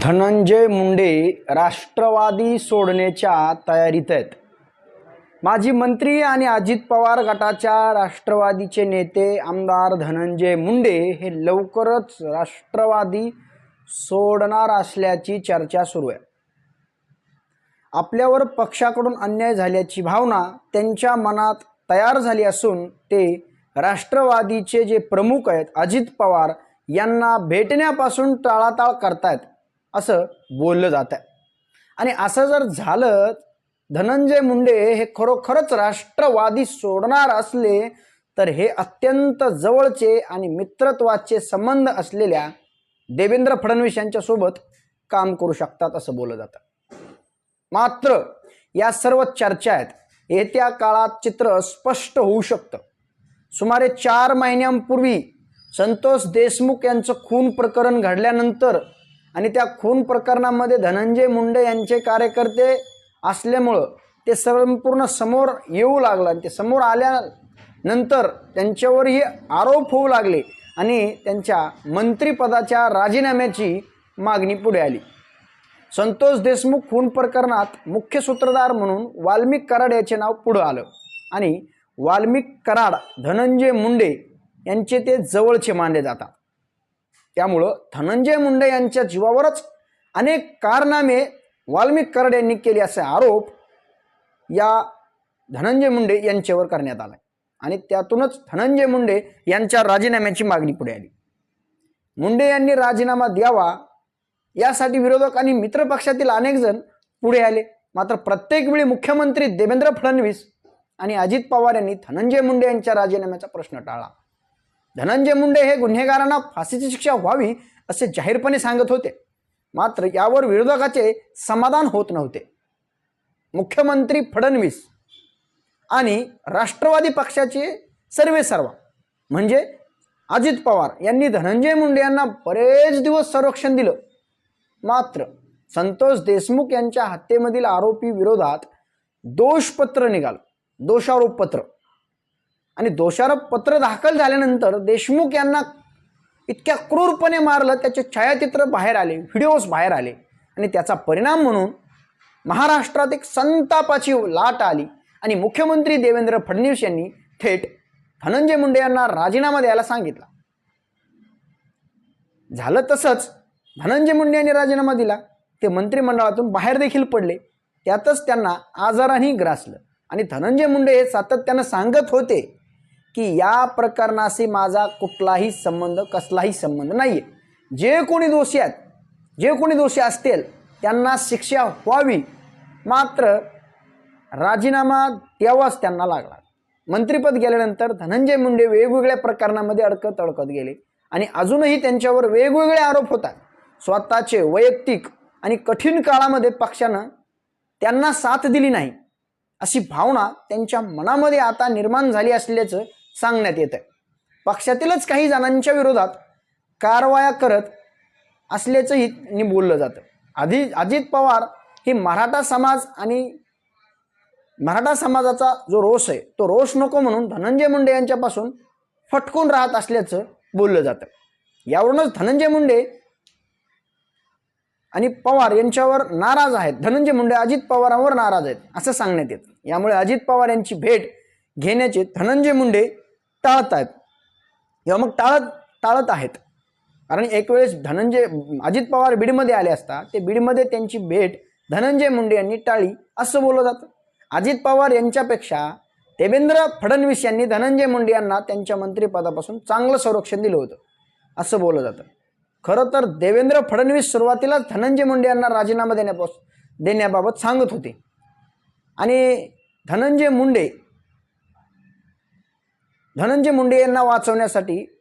धनंजय मुंडे राष्ट्रवादी सोडण्याच्या तयारीत आहेत. माजी मंत्री आणि अजित पवार गटाच्या राष्ट्रवादीचे नेते आमदार धनंजय मुंडे हे लवकरच राष्ट्रवादी सोडणार असल्याची चर्चा सुरू आहे. आपल्यावर पक्षाकडून अन्याय झाल्याची भावना त्यांच्या मनात तयार झाली असून ते राष्ट्रवादीचे जे प्रमुख आहेत अजित पवार यांना भेटण्यापासून टाळाटाळ करतायत. असं बोललं जात आहे आणि असं जर झालं धनंजय मुंडे हे खरोखरच राष्ट्रवादी सोडणार असले तर हे अत्यंत जवळचे आणि मित्रत्वाचे संबंध असलेल्या देवेंद्र फडणवीस यांच्यासोबत काम करू शकतात असं बोललं जातं. मात्र या सर्व चर्चा आहेत. येत्या काळात चित्र स्पष्ट होऊ शकतं. सुमारे चार महिन्यांपूर्वी संतोष देशमुख यांचं खून प्रकरण घडल्यानंतर आणि त्या खून प्रकरणामध्ये धनंजय मुंडे यांचे कार्यकर्ते असल्यामुळं ते संपूर्ण समोर येऊ लागलं आणि ते समोर आल्यानंतर त्यांच्यावरही आरोप होऊ लागले आणि त्यांच्या मंत्रिपदाच्या राजीनाम्याची मागणी पुढे आली. संतोष देशमुख खून प्रकरणात मुख्य सूत्रधार म्हणून वाल्मिक कराड याचे नाव पुढं आलं आणि वाल्मिक कराड धनंजय मुंडे यांचे ते जवळचे मानले जातात. त्यामुळं धनंजय मुंडे यांच्या जीवावरच अनेक कारनामे वाल्मिक कराड यांनी केले असे आरोप या धनंजय मुंडे यांच्यावर करण्यात आला आणि त्यातूनच धनंजय मुंडे यांच्या राजीनाम्याची मागणी पुढे आली. मुंडे यांनी राजीनामा द्यावा यासाठी विरोधक आणि मित्रपक्षातील अनेक जण पुढे आले. मात्र प्रत्येक वेळी मुख्यमंत्री देवेंद्र फडणवीस आणि अजित पवार यांनी धनंजय मुंडे यांच्या राजीनाम्याचा प्रश्न टाळला. धनंजय मुंडे हे गुन्हेगारांना फाशीची शिक्षा व्हावी असे जाहीरपणे सांगत होते. मात्र यावर विरोधकाचे समाधान होत नव्हते. मुख्यमंत्री फडणवीस आणि राष्ट्रवादी पक्षाचे सर्वे सर्वा म्हणजे अजित पवार यांनी धनंजय मुंडे यांना बरेच दिवस संरक्षण दिलं. मात्र संतोष देशमुख यांच्या हत्येमधील आरोपी विरोधात दोषपत्र निघालं. दोषारोपपत्र. आणि दोषारोप पत्र दाखल झाल्यानंतर देशमुख यांना इतक्या क्रूरपणे मारलं त्याचे छायाचित्र बाहेर आले व्हिडिओज बाहेर आले. आणि त्याचा परिणाम म्हणून महाराष्ट्रात एक संतापाची लाट आली. आणि मुख्यमंत्री देवेंद्र फडणवीस यांनी थेट धनंजय मुंडे यांना राजीनामा द्यायला सांगितला. झालं तसंच धनंजय मुंडे यांनी राजीनामा दिला. ते मंत्रिमंडळातून बाहेर देखील पडले. त्यातच त्यांना आजाराने ग्रासलं. आणि धनंजय मुंडे हे सातत्यानं सांगत होते. की या प्रकरणाशी माझा कुठलाही संबंध कसलाही संबंध नाही आहे जे कोणी दोषी आहेत जे कोणी दोषी असतील त्यांना शिक्षा व्हावी. मात्र राजीनामा द्यावाच त्यांना लागला मंत्रिपद गेल्यानंतर धनंजय मुंडे वेगवेगळ्या प्रकरणामध्ये अडकत अडकत गेले. आणि अजूनही त्यांच्यावर वेगवेगळे आरोप होतात स्वतःचे वैयक्तिक आणि कठीण काळामध्ये पक्षानं त्यांना साथ दिली नाही अशी भावना त्यांच्या मनामध्ये आता निर्माण झाली असल्याचं सांगण्यात येत आहे पक्षातीलच काही जणांच्या विरोधात कारवाया करत असल्याचंही बोललं जातं. आधी अजित पवार ही मराठा समाज आणि मराठा समाजाचा जो रोष आहे तो रोष नको म्हणून धनंजय मुंडे यांच्यापासून फटकून राहत असल्याचं बोललं जातं. यावरूनच धनंजय मुंडे आणि पवार यांच्यावर नाराज आहेत. धनंजय मुंडे अजित पवारांवर नाराज आहेत असं सांगण्यात येतं. यामुळे अजित पवार यांची भेट घेण्याचे धनंजय मुंडे टाळत आहेत किंवा मग टाळत टाळत आहेत. कारण एक वेळेस धनंजय अजित पवार बीडमध्ये आले असता ते बीडमध्ये त्यांची भेट धनंजय मुंडे यांनी टाळी असं बोललं जातं. अजित पवार यांच्यापेक्षा देवेंद्र फडणवीस यांनी धनंजय मुंडे यांना त्यांच्या मंत्रिपदापासून चांगलं संरक्षण दिलं होतं असं बोललं जातं. खरं तर देवेंद्र फडणवीस सुरुवातीलाच धनंजय मुंडे यांना राजीनामा देण्यापास देण्याबाबत सांगत होते. आणि धनंजय मुंडे धनंजय मुंडे यांना वाचवण्यासाठी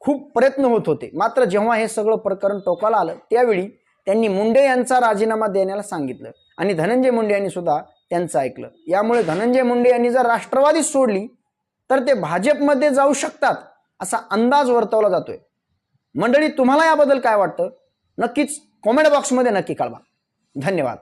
खूप प्रयत्न होत होते. मात्र जेव्हा हे सगळं प्रकरण टोकाला आलं त्यावेळी त्यांनी मुंडे यांचा राजीनामा देण्याला सांगितलं आणि धनंजय मुंडे यांनी सुद्धा त्यांचं ऐकलं. यामुळे धनंजय मुंडे यांनी जर राष्ट्रवादी सोडली तर ते भाजपमध्ये जाऊ शकतात असा अंदाज वर्तवला जातोय. मंडळी तुम्हाला याबद्दल काय वाटतं? नक्कीच कॉमेंट बॉक्समध्ये नक्की कळवा. धन्यवाद.